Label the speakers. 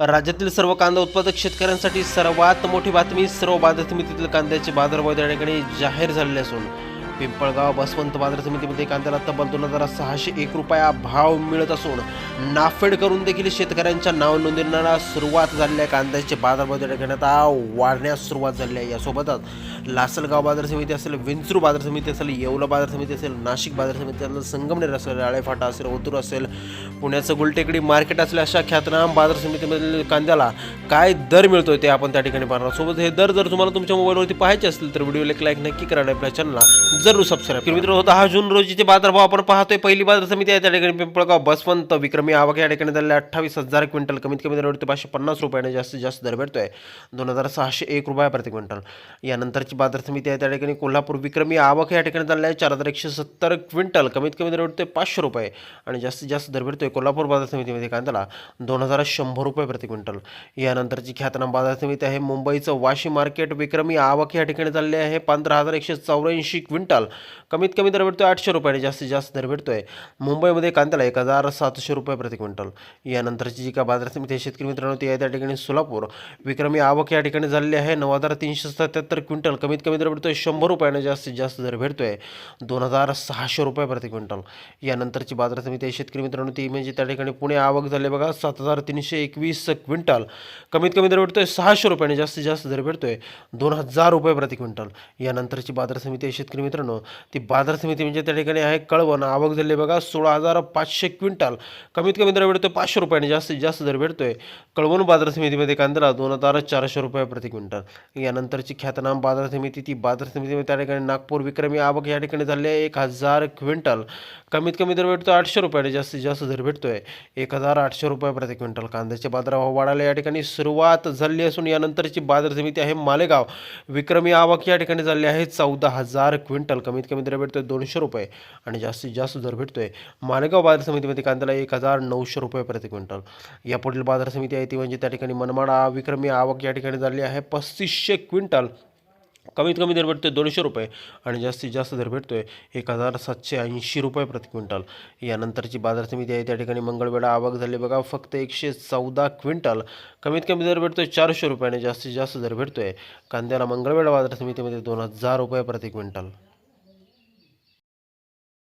Speaker 1: राज्यातील सर्व कांदा उत्पादक शेतकऱ्यांसाठी सर्वात मोठी बातमी सर्व बाजार समितीतील कांद्याचे बाजारभाव त्या ठिकाणी जाहीर झालेले असून पिंपळगाव बसवंत बाजार समितीमध्ये कांद्याला तब्बल दोन हजार सहाशे एक रुपया भाव मिळत असून नाफेड करून देखील शेतकऱ्यांच्या नाव नोंदणीला सुरुवात झालेल्या आहे. कांद्याचे बाजारभाव त्या वाढण्यास सुरुवात झाली आहे. यासोबतच लासलगाव बाजार समिती असेल विंचरू बाजार समिती असेल येवला बाजार समिती असेल नाशिक बाजार समिती असेल संगमनेर असेल राळेफाटा असेल ओतूर असेल पुण्याचं गुलटेकडी मार्केट असेल अशा ख्यातनाम बाजार समितीमधील कांद्याला काय दर मिळतोय ते आपण त्या ठिकाणी पाहणार सोबत हे दर जर तुम्हाला तुमच्या मोबाईलवरती पाहायचे असतील तर व्हिडिओला एक लाईक नक्की करा आपल्या चॅनलला जरूर सबस्क्राईब करा मित्र दहा जून रोजीचे बाजारभाव आपण पाहतोय पहिली बाजार समिती आहे त्या ठिकाणी पिंपळगाव बसवंत विक्रमी आवक या ठिकाणी झालेल्या अठ्ठावीस हजार क्विंटल कमीत कमी दर भेटतो पाचशे पन्नास रुपयाने जास्तीत जास्त दर भेटतोय दोन हजार सहाशे एक रुपया प्रति क्विंटल. यानंतरची बाजार समिती आहे त्या ठिकाणी कोल्हापूर विक्रमी आवक या ठिकाणी झालेल्या आहे चार हजार एकशे सत्तर क्विंटल कमीत कमी दर भेटतोय पाचशे रुपये आणि जास्तीत जास्त दर भेटतोय कोल्हापूर बाजार समितीमध्ये. कांद्याला दोन हजार शंभर रुपये प्रति क्विंटल. यानंतरची ख्यातनाम बाजार समिती आहे मुंबईचं वाशी मार्केट विक्रमी आवक या ठिकाणी झालेली आहे पंधरा हजार एकशे चौऱ्याऐंशी क्विंटल. कमीत कमी दर भेटतो आठशे रुपयाने जास्तीत जास्त दर भेटतो आहे मुंबईमध्ये कांद्याला एक हजार सातशे रुपये प्रति क्विंटल. यानंतरची जी का बाजार समिती आहे शेतकरी मित्रांनो ती आहे त्या ठिकाणी सोलापूर. विक्रमी आवक या ठिकाणी झालेली आहे. नऊ हजार तीनशे सत्याहत्तर क्विंटल कमीत कमी दर भेटतो आहे शंभर रुपयाने जास्तीत जास्त दर भेटतो आहे दोन हजार सहाशे रुपये प्रति क्विंटल. यानंतरची बाजार समिती आहे शेतकरी मित्रांनो ती म्हणजे त्या ठिकाणी पुणे आवक झाली बघा सात हजार तीनशे एकवीस क्विंटल. कमीत कमी दर भेटतो आहे सहाशे रुपयाने जास्तीत जास्त दर भेटतो आहे दोन हजार रुपये प्रति क्विंटल. यानंतरची बाजार समिती आहे शेतकरी मित्रांनो ती बाजार समिती म्हणजे त्या ठिकाणी आहे कळवण. आवक झाली बघा सोळा हजार पाचशे क्विंटल. कमीत कमी दर भेटतोय पाचशे रुपयाने जास्तीत जास्त दर भेटतोय कळवण बाजार समितीमध्ये कांद्याला दोन हजार चारशे रुपये प्रति क्विंटल. यानंतरची ख्यातनाम बाजार समिती ती बाजार समितीमध्ये त्या ठिकाणी नागपूर विक्रमी आवक या ठिकाणी झाली आहे एक हजार क्विंटल. कमीत कमी दर भेटतो आठशे रुपयाने जास्तीत जास्त दर भेटतोय एक हजार आठशे रुपये प्रति क्विंटल. कांद्याचे बाजारभाव वाढायला या ठिकाणी सुरुवात झाली असून यानंतरची बाजार समिती आहे मालेगाव. विक्रमी आवक या ठिकाणी झाली आहे चौदा हजार क्विंटल. कमीत कमी दर भेटतोय दोनशे रुपये आणि जास्तीत जास्त दर भेटतोय मालेगाव बाजार समितीमध्ये कांद्याला एक हजार नऊशे रुपये प्रति क्विंटल. यापुढील बाजार समिती आहे ती म्हणजे त्या ठिकाणी मनमाडा विक्रमी आवक या ठिकाणी झाली आहे. पस्तीसशे क्विंटल कमीत कमी दर भेटतोय दोनशे रुपये आणि जास्तीत जास्त दर भेटतोय एक हजार सातशे ऐंशी रुपये प्रति क्विंटल. यानंतरची बाजार समिती आहे त्या ठिकाणी मंगळवेळा आवक झाली बघा फक्त एकशे चौदा क्विंटल कमीत कमी दर भेटतोय चारशे रुपये आणि जास्तीत जास्त दर भेटतोय. कांद्याला मंगळवेळा बाजार समितीमध्ये दोन हजार रुपये प्रति क्विंटल.